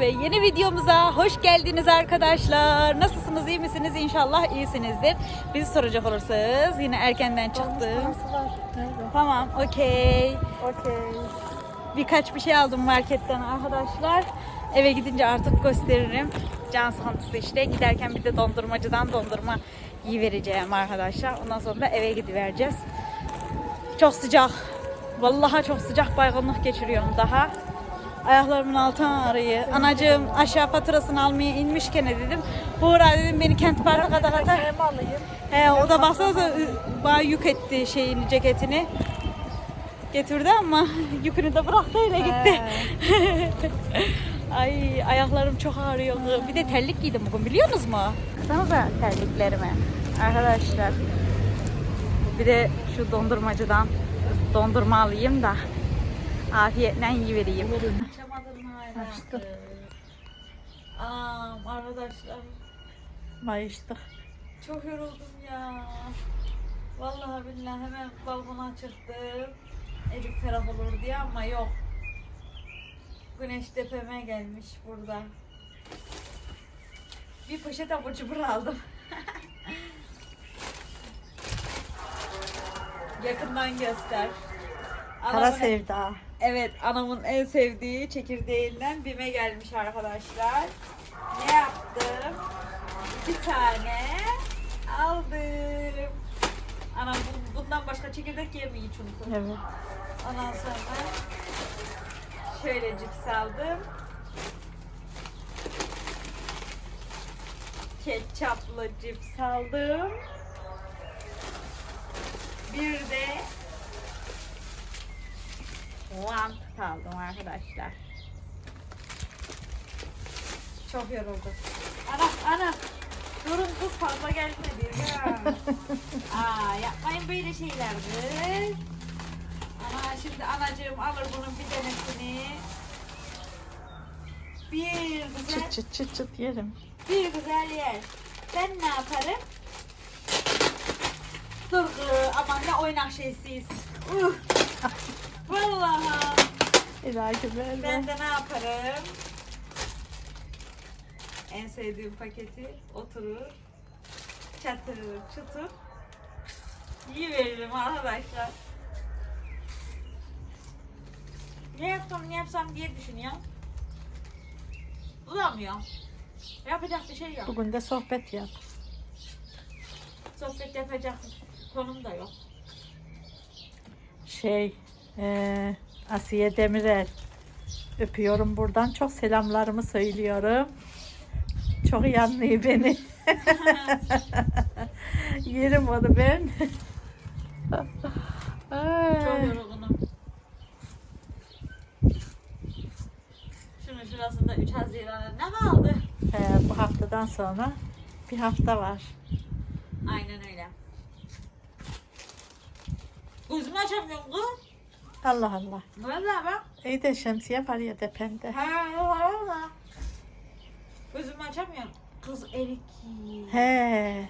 ve yeni videomuza hoş geldiniz arkadaşlar. Nasılsınız, iyi misiniz? İnşallah iyisinizdir. Bizi soracak olursanız yine erkenden çıktım. Tamam, okey. Okey. Birkaç bir şey aldım marketten arkadaşlar. Eve gidince artık gösteririm. Can sıkıntısı işte. Giderken bir de dondurmacıdan dondurma vereceğim arkadaşlar. Ondan sonra da eve gidivereceğiz. Çok sıcak. Vallahi çok sıcak baygınlık geçiriyorum daha. Ayaklarımın altı ağrıyor. Anacığım aşağı faturasını almaya inmişken dedim. Buğra dedim beni kent parka kadar atar. Krem alayım. He o da baksanıza bana yük etti şeyini ceketini. Getirdi ama yükünü de bıraktı öyle gitti. Ay ayaklarım çok ağrıyor. Bir de terlik giydim bugün biliyor musunuz mu? Baksanıza terliklerime. Arkadaşlar. Bir de şu dondurmacıdan dondurma alayım da afiyetle yiyivereyim. Açamadım hala. Açtım. Anam arkadaşlar Mayıştık. çok yoruldum ya. Vallahi billahi hemen balkona çıktım. Ecik ferah olur diye ama yok. Güneş tepeme gelmiş burada. Bir poşet abur cubur aldım. Yakından göster. Kara sevda. Evet, anamın en sevdiği çekirdeğinden bime gelmiş arkadaşlar. Ne yaptım? Bir tane aldım. Anam bu- bundan başka çekirdek yemiyor çünkü. Evet. Ondan sonra şöyle cips aldım. Ketçaplı cips aldım. Bir de One aldım arkadaşlar. Çok yoruldum. Ana ana. Durun kız fazla gelmedi. Ya. Aa yapmayın böyle şeyler kız. Ana şimdi anacığım alır bunun bir tanesini. Bir güzel, Çıt çıt çıt çıt yerim. bir güzel yer. Ben ne yaparım? Dur kız, aman ne oynak şeysiz. Uh. Vallahi. İlahi Ben böyle. de ne yaparım? En sevdiğim paketi oturur. Çatır çutur. İyi veririm arkadaşlar. Ne yapsam ne yapsam diye düşünüyorum. Bulamıyorum. Yapacak bir şey yok. Bugün de sohbet yap. Sohbet yapacak konum da yok. Şey, eee Asiye Demirel. Öpüyorum buradan. Çok selamlarımı söylüyorum. Çok iyi anlıyor beni. Yerim onu ben. Çok yorgunum. Şunun şurasında 3 Haziran'a ne kaldı? He, bu haftadan sonra bir hafta var. Aynen öyle. Gözümü açamıyorum kız. Allah Allah. Valla bak. İyi de şemsiye var ya tepende. He valla. Gözümü açamıyorum. Kız erik. He.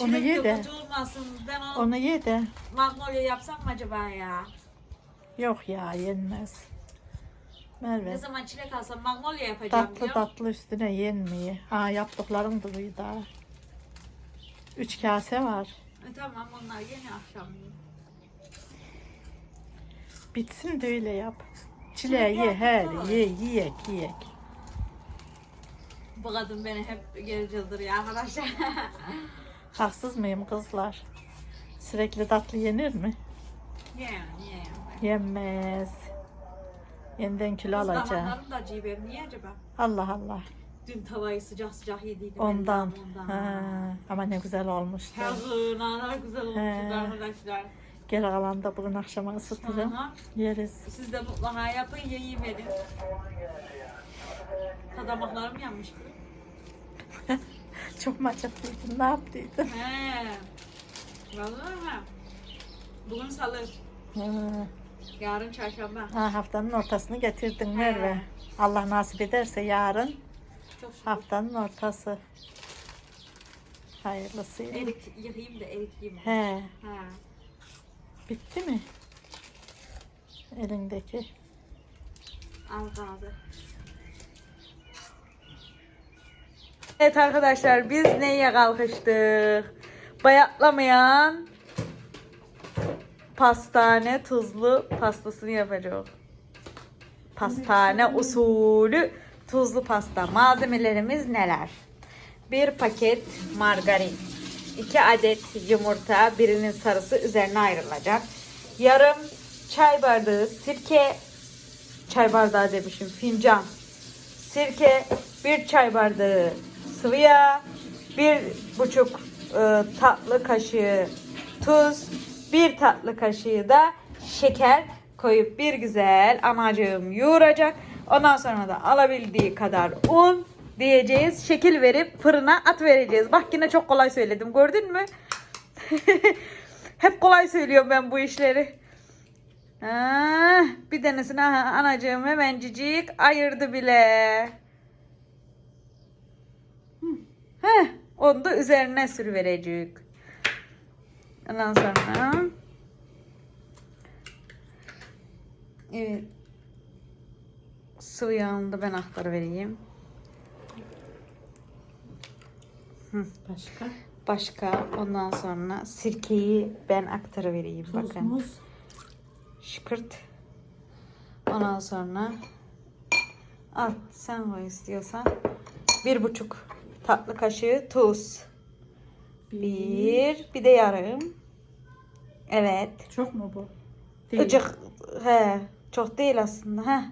Onu Çilek ye de olmasın. Ben onu Onu ye de. magnolia yapsam mı acaba ya? Yok ya yenmez. Ne Merve. zaman çilek alsam magnolia yapacağım Tatlı diyor. tatlı üstüne yenmiyor. Ha yaptıklarım duruyor daha. Üç kase var. E, tamam onlar yeni akşam. Bitsin de öyle yap. Çileği ye her ye yiyek yiyek. Bu kadın beni hep geri çıldırıyor arkadaşlar. Haksız mıyım kızlar? Sürekli tatlı yenir mi? Niye niye? Yenmez. Yeniden kilo alacağım. Damarlarım da benim. Niye acaba? Allah Allah. Dün tavayı sıcak sıcak yediydim. Ondan. Ondan. Ha, ama ne güzel olmuştu. Yazık, ne güzel olmuş He. arkadaşlar. Gel alanda bugün akşama ısıtırım. Aha. Yeriz. Siz de mutlaka yapın, yiyeyim edin. Tadamaklarım yanmış. Çok mu acıktıydın? Ne yaptıydın? He. Vallahi ha. Bugün salı, yarın çarşamba. Ha, haftanın ortasını getirdin He. Merve. Allah nasip ederse yarın Çok şükür. haftanın ortası. Hayırlısıyla. Erik yıkayayım da erik yiyeyim. He, Ha. Bitti mi? Elindeki. Al kaldı. Evet arkadaşlar biz neye kalkıştık? Bayatlamayan pastane tuzlu pastasını yapacağız. Pastane usulü tuzlu pasta. Malzemelerimiz neler? Bir paket margarin, 2 adet yumurta, birinin sarısı üzerine ayrılacak. Yarım çay bardağı sirke, çay bardağı demişim fincan, sirke, bir çay bardağı sıvı yağ, bir buçuk e, tatlı kaşığı tuz, bir tatlı kaşığı da şeker koyup bir güzel anacığım yoğuracak. Ondan sonra da alabildiği kadar un diyeceğiz. Şekil verip fırına at vereceğiz. Bak yine çok kolay söyledim. Gördün mü? Hep kolay söylüyorum ben bu işleri. Ah, bir tanesini aha, anacığım hemencik ayırdı bile. Heh, onu da üzerine sürüverecek. Ondan sonra Evet. Sıvı yağını da ben Başka? Başka ondan sonra sirkeyi ben aktarıvereyim. Tuz, Bakın. muz. Şıkırt. Ondan sonra al sen koy istiyorsan. Bir buçuk tatlı kaşığı tuz. Bir, bir de yarım. Evet. Çok mu bu? Değil. Icık. He, çok değil aslında. He.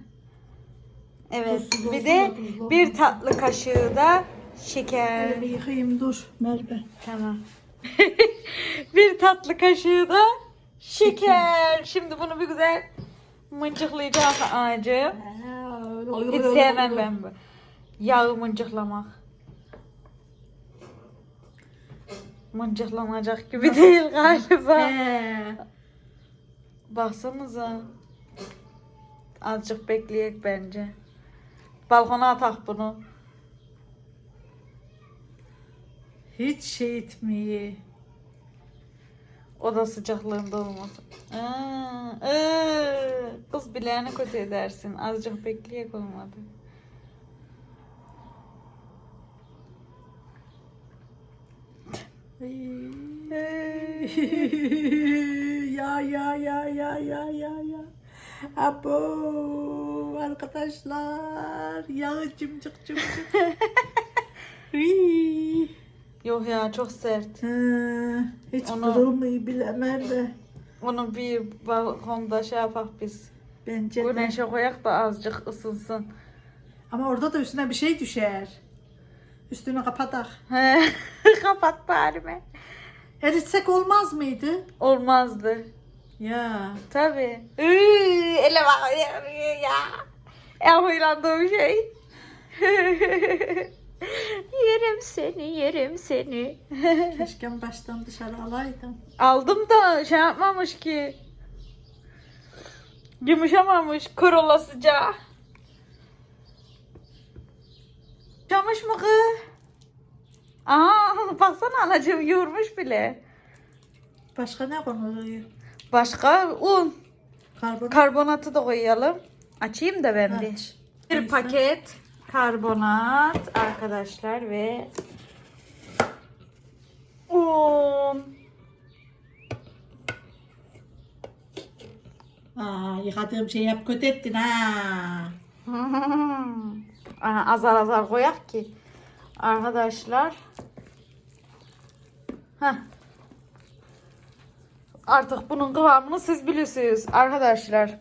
Evet. Tuzsuz bir de bir tatlı kaşığı da şeker. Elimi yıkayayım dur Merve. Tamam. bir tatlı kaşığı da şeker. Şimdi bunu bir güzel mıncıklayacağım ağacı. Hiç sevmem ben bu. Yağı mıncıklamak. Mıncıklanacak gibi değil galiba. He. Baksanıza. Azıcık bekleyek bence. Balkona atak bunu. Hiç şey etmeyi. Oda sıcaklığında olmasın. Aa, ıı, kız bileğini kötü edersin. Azıcık bekleyek olmadı. ya ya ya ya ya ya ya. Abo arkadaşlar yağı cımcık cımcık. Yok ya çok sert. Ha, Hiç Onu- kırılmayı bilemez de. Onu bir balkonda şey yapak biz. Bence de. Güneşe koyak da azıcık ısınsın. Ama orada da üstüne bir şey düşer. Üstünü kapatak. He, Kapat bari. Eritsek olmaz mıydı? Olmazdı. Ya. Tabii. Iıı, ele bak ya. En huylandığım şey. yerim seni, yerim seni. Keşke baştan dışarı alaydım. Aldım da şey yapmamış ki. Yumuşamamış kör olasıca. Yumuşamış mı kız? Aa baksana anacığım yoğurmuş bile. Başka ne konuluyor? Başka un. Karbon. Karbonatı da koyalım. Açayım da ben bir. Aç. Bir Neyse. paket karbonat arkadaşlar ve un. Aa, yıkadığım şeyi hep kötü ettin ha. Aha, azar azar koyak ki. Arkadaşlar. Heh. Artık bunun kıvamını siz bilirsiniz arkadaşlar.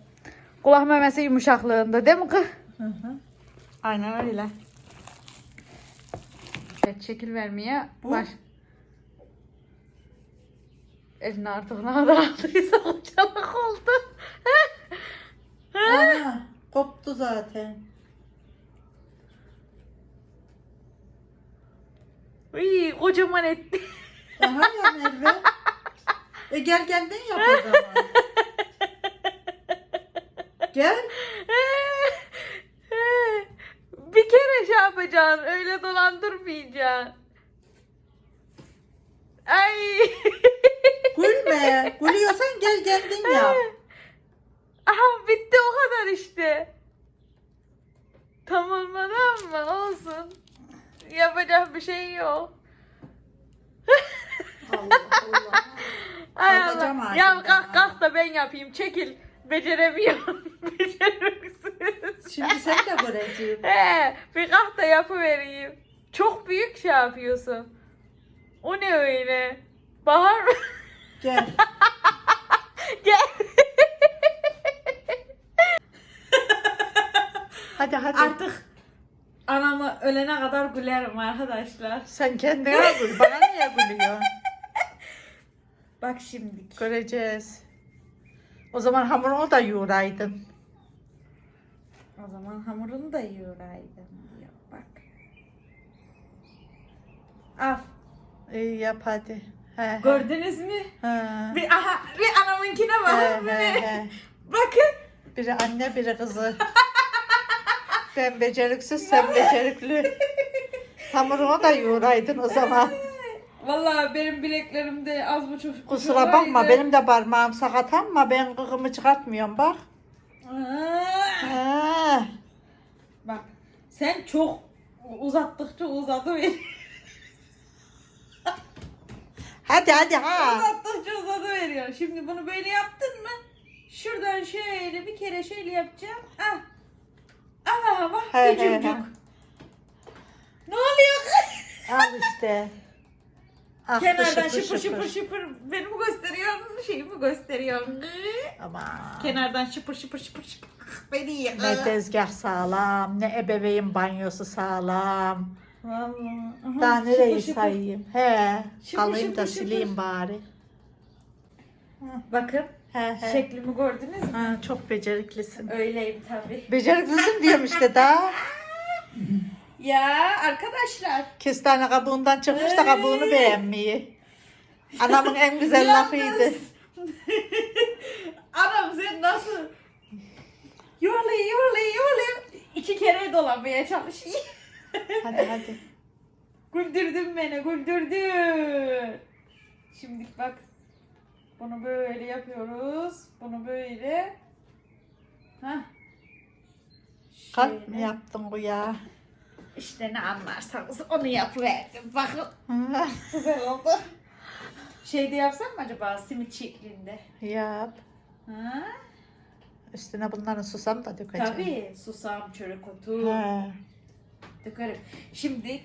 Kulak memesi yumuşaklığında değil mi kız? Hı hı. Aynen öyle. Evet, şekil vermeye Bu? baş. Eline artık ne kadar aldıysa hocalık oldu. Aa, koptu zaten. Uy, kocaman etti. Daha ya Merve. E gel kendin yap o zaman. Gel. Bir kere şey yapacaksın. Öyle dolandırmayacaksın. Ay. Gülme. Gülüyorsan gel kendin yap. Aha bitti o kadar işte. Tamam mı? Olsun. Yapacak bir şey yok. Allah Allah. Ay Allah. Ya kalk kalk da ben yapayım. Çekil. Beceremiyorum. Beceriksiz. Şimdi sen de göreceğim. He, bir kalk da yapıvereyim. Çok büyük şey yapıyorsun. O ne öyle? Bahar mı? Gel. Gel. Hadi hadi. Artık anamı ölene kadar gülerim arkadaşlar. Sen kendine gül. Bana niye gülüyorsun? Bak şimdi. Göreceğiz. O zaman hamurunu da yoğuraydın. O zaman hamurunu da yoğuraydın diyor. Bak. Al. İyi yap hadi. He, he. Gördünüz mü? He. Bir aha bir anamınkine He, bak. he, he. Bakın. Biri anne biri kızı. ben beceriksiz sen becerikli. Hamurunu da yoğuraydın o zaman. Vallahi benim bileklerimde az buçuk. Kusura bakma benim de parmağım sakat ama ben kıkımı çıkartmıyorum bak. Aa. Bak sen çok uzattıkça uzadı Hadi hadi ha. uzattıkça uzadı veriyor. Şimdi bunu böyle yaptın mı? Şuradan şöyle bir kere şöyle yapacağım. Ah. Aha bak He, he, gücümcük. he. Ne oluyor kız? Al işte. Ah, Kenardan şıpır şıpır şıpır şıpır. şıpır beni mi gösteriyorsun şeyi mi gösteriyorsun? Aman. Kenardan şıpır şıpır şıpır şıpır beni yiyor. Ne tezgah sağlam, ne ebeveyn banyosu sağlam. Vallahi. Aha, Daha nereyi şıpır şıpır. sayayım? He, Şıpır kalayım da şıpır şıpır. sileyim bari. Bakın He he. şeklimi gördünüz mü? Ha, çok beceriklisin. Öyleyim tabii. Beceriklisin diyorum işte daha. Ya arkadaşlar. Kestane kabuğundan çıkmış da kabuğunu beğenmeyi. Anamın en güzel lafıydı. Anam sen nasıl? Yuvarlayı yuvarlayı yuvarlayı. İki kere dolanmaya çalışıyor. Hadi hadi. güldürdün beni güldürdün. Şimdi bak. Bunu böyle yapıyoruz. Bunu böyle. Hah. Kalp mi yaptın bu ya? İşte ne anlarsanız onu yapıverdim. Bakın güzel oldu. Şeyde yapsam mı acaba simit şeklinde? Yap. Ha? Üstüne bunların susam da dökeceğim. Tabii susam, çörek otu He. dökerim. Şimdi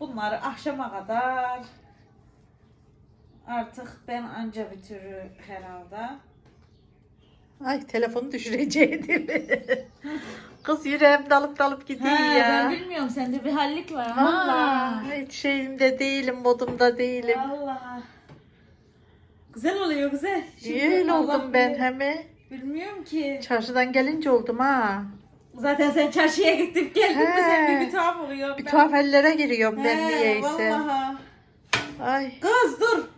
bunları akşama kadar artık ben anca bitiririm herhalde. Ay telefonu düşürecektim. Kız yüreğim dalıp dalıp gidiyor ya. ben bilmiyorum sende bir hallik var. Valla hiç şeyimde değilim, modumda değilim. Allah. Güzel oluyor güzel. Öyle Allah oldum ben bilir. hem. de. Bilmiyorum ki. Çarşıdan gelince oldum ha. Zaten sen çarşıya gidip geldin mi sen He. bir, bir tuhaf oluyor. Bir tuhaf hallere giriyorum ben niyeyse. Vallahi. Ay. Kız dur.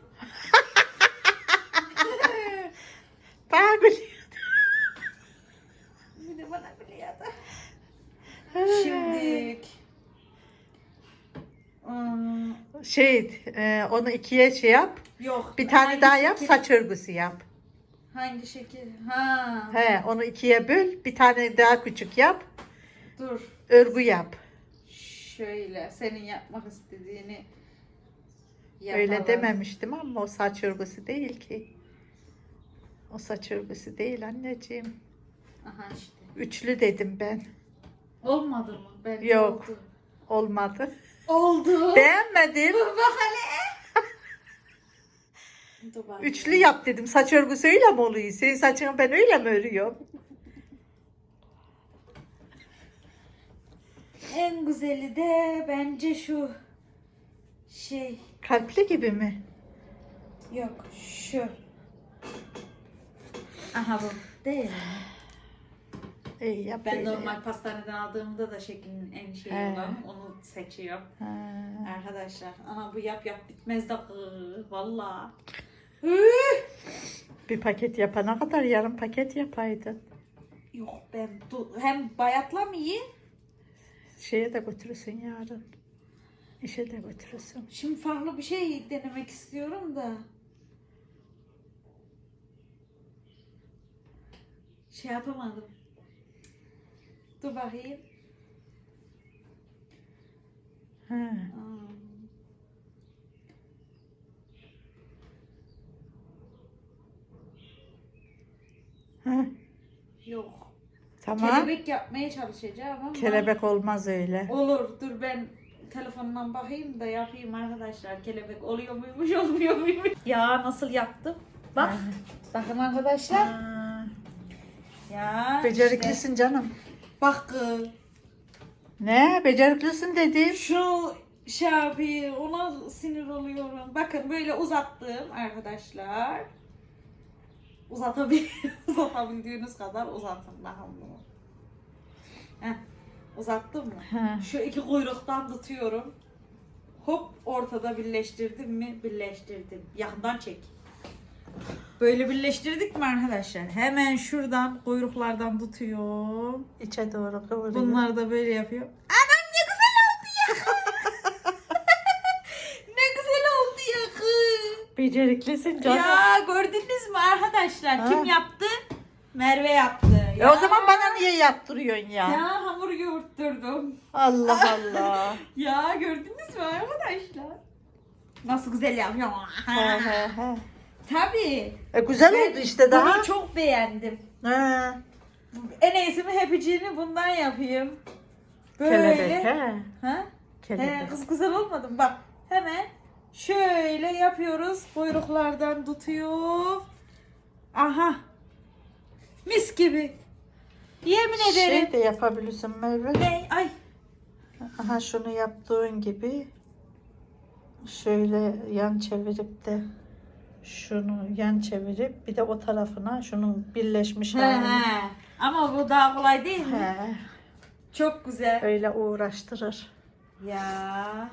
Bana. Bir de bana biliyordu. He. Şimdi Hmm, Şey, e, onu ikiye şey yap. yok. Bir tane Hangi daha yap, şekil- saç örgüsü yap. Hangi şekil? Ha. He, onu ikiye böl, bir tane daha küçük yap, Dur. örgü yap. Şöyle senin yapmak istediğini Öyle yapalım. dememiştim ama o saç örgüsü değil ki. O saç örgüsü değil anneciğim. Aha işte. Üçlü dedim ben. Olmadı mı? Ben Yok. Oldu. Olmadı. oldu. Beğenmedin. Dur bak hele. Dur bak. Üçlü yap dedim. Saç örgüsü öyle mi oluyor? Senin saçını ben öyle mi örüyorum? En güzeli de bence şu şey Kalpli gibi mi? yok şu. Aha bu değil mi? İyi yap Ben normal pastaneden aldığımda da şeklinin en şey He. olan onu seçiyorum. Ha. Arkadaşlar ana bu yap yap bitmez de kız, valla. Bir paket yapana kadar yarım paket yapaydın. Yok ben hem bayatlamayayım. Şeye de götürürsün yarın. İşe de götürürsün. Şimdi farklı bir şey denemek istiyorum da. Şey yapamadım. Dur bakayım. Hı. Yok. Tamam. Kelebek yapmaya çalışacağım ama. Kelebek olmaz öyle. Olur. Dur ben telefondan bakayım da yapayım arkadaşlar. Kelebek oluyor muymuş olmuyor muymuş. Ya nasıl yaptım? Bak. Bakın arkadaşlar. Ha, Ya. Beceriklisin canım. Bak kız. Ne? Beceriklisin dedim. Şu şey yapayım, ona sinir oluyorum. Bakın böyle uzattım arkadaşlar. Uzatabil uzatabildiğiniz kadar uzatın daha bunu. Heh, uzattım mı? Ha. Şu iki kuyruktan tutuyorum. Hop ortada birleştirdim mi? Birleştirdim. Yakından çek. Böyle birleştirdik mi arkadaşlar? Hemen şuradan kuyruklardan tutuyorum. İçe doğru kıvırıyor. Bunları da böyle yapıyor. Anam ne güzel oldu ya. ne güzel oldu ya kız. Beceriklisin canım. Ya gördünüz mü arkadaşlar? Ha. Kim yaptı? Merve yaptı. E o zaman bana niye yaptırıyorsun ya? Ya hamur yoğurtturdum. Allah Allah. Ya gördünüz mü arkadaşlar? Nasıl güzel yapıyor. Tabii. E, güzel Ben oldu işte daha. Bunu çok beğendim. He. En iyisi mi hepiciğini bundan yapayım. Böyle. Kelebek he. Ha? Kelebek. He, kız güzel olmadı mı? Bak hemen şöyle yapıyoruz. Kuyruklardan tutuyor. Aha. Mis gibi. Yemin ederim. Şey de yapabilirsin Merve. Ne? Ay. Aha şunu yaptığın gibi şöyle yan çevirip de şunu yan çevirip bir de o tarafına şunun birleşmiş He halini. he. Ama bu daha kolay değil mi? He, Çok güzel. öyle uğraştırır. Ya.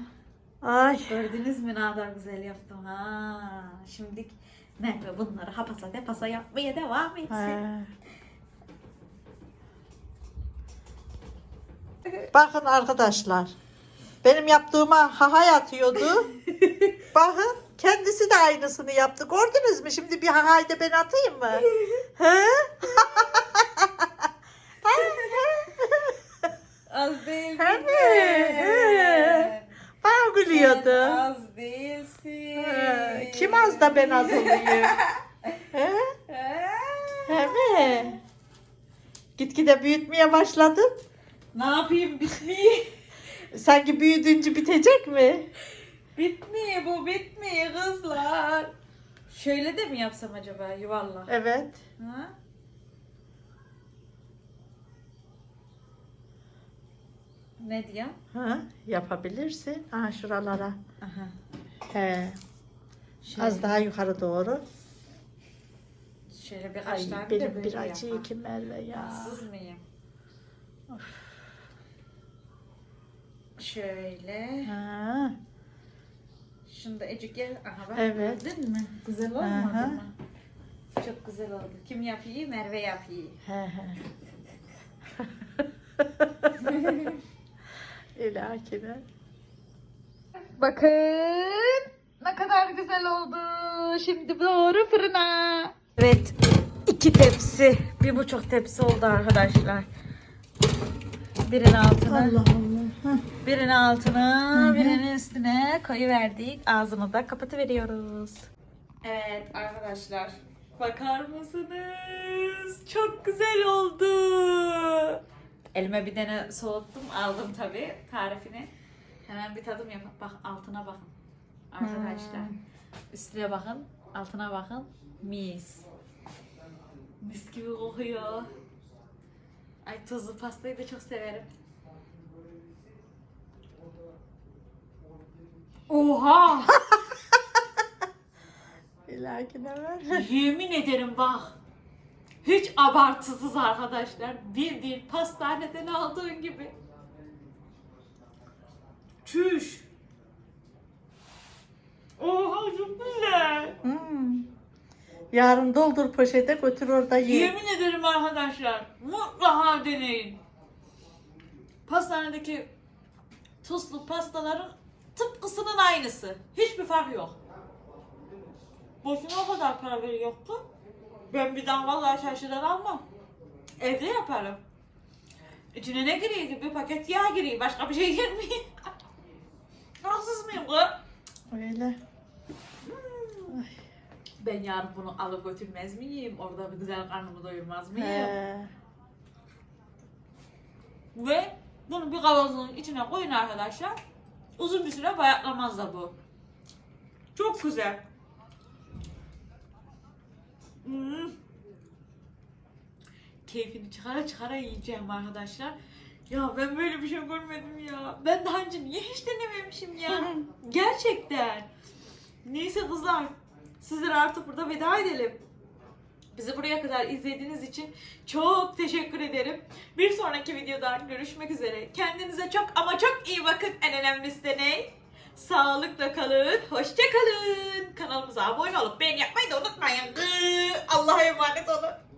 Ay. Gördünüz mü ne kadar güzel yaptım ha. Şimdi Merve bunları hapasa depasa yapmaya devam etsin. He. Bakın arkadaşlar. Benim yaptığıma hahay atıyordu. Bakın kendisi de aynısını yaptı. Gördünüz mü? Şimdi bir hahay da ben atayım mı? He? Az. Tabii, sen. he. Bana gülüyordu. az değilsin. He, Kim az da ben az olayım? He? He mi? Gitgide büyütmeye başladın. Ne yapayım bitmiyor. Sanki büyüdünce bitecek mi? bitmiyor bu bitmiyor kızlar. Şöyle de mi yapsam acaba yuvarlak? Evet. Ha? Ne diyeyim? Ha, yapabilirsin. Aha şuralara. Aha. He. Şöyle, Az daha yukarı doğru. şöyle birkaç Ay tane de böyle bir acı iki Merve ya. Haksız mıyım? Şöyle. Ha, Şunu da ecik gel. Aha bak. Evet. Gördün mü? Güzel olmadı Aha. mı? Çok güzel oldu. Kim yapıyor? Merve yapıyor. he he. İlakine. Bakın ne kadar güzel oldu. Şimdi doğru fırına. Evet iki tepsi, bir buçuk tepsi oldu arkadaşlar. Birinin altına, Allah. Birinin altına, birinin üstüne koyu verdik. Ağzını da kapatıveriyoruz. Evet arkadaşlar, bakar mısınız? Çok güzel oldu. Elime bir tane soğuttum, aldım tabii tarifini. Hemen bir tadım yapıp bak altına bakın. Arkadaşlar. Üstüne bakın, altına bakın. Mis. Mis gibi kokuyor. Ay tuzlu pastayı da çok severim. Oha! İlakine ver. Yemin ederim bak. Hiç abartısız arkadaşlar. Bildiğin pastaneden aldığın gibi. Çüş. Oha çok güzel. Hmm. Yarın doldur poşete götür orada ye. Yemin ederim arkadaşlar. Mutlaka deneyin. Pastanedeki tuzlu pastaların tıpkısının aynısı. Hiçbir fark yok. Boşuna o kadar para veriyor ki. Ben bir daha vallahi şaşırır almam. Evde yaparım. İçine ne giriyor? Bir paket yağ giriyor. Başka bir şey girmiyor. Haksız mıyım kız? Öyle. Ben yarın bunu alıp götürmez miyim? Orada bir güzel karnımı doyurmaz mıyım? He. Ve bunu bir kavanozun içine koyun arkadaşlar. Uzun bir süre bayatlamaz da bu. Çok güzel. Hmm. Keyfini çıkara çıkara yiyeceğim arkadaşlar. Ya ben böyle bir şey görmedim ya. Ben daha önce niye hiç denememişim ya? Gerçekten. Neyse kızlar. Sizlere artık burada veda edelim. Bizi buraya kadar izlediğiniz için çok teşekkür ederim. Bir sonraki videoda görüşmek üzere. Kendinize çok ama çok iyi bakın. En önemlisi de ne? Sağlıkla kalın, hoşça kalın. Kanalımıza abone olup beğeni yapmayı da unutmayın. Allah'a emanet olun.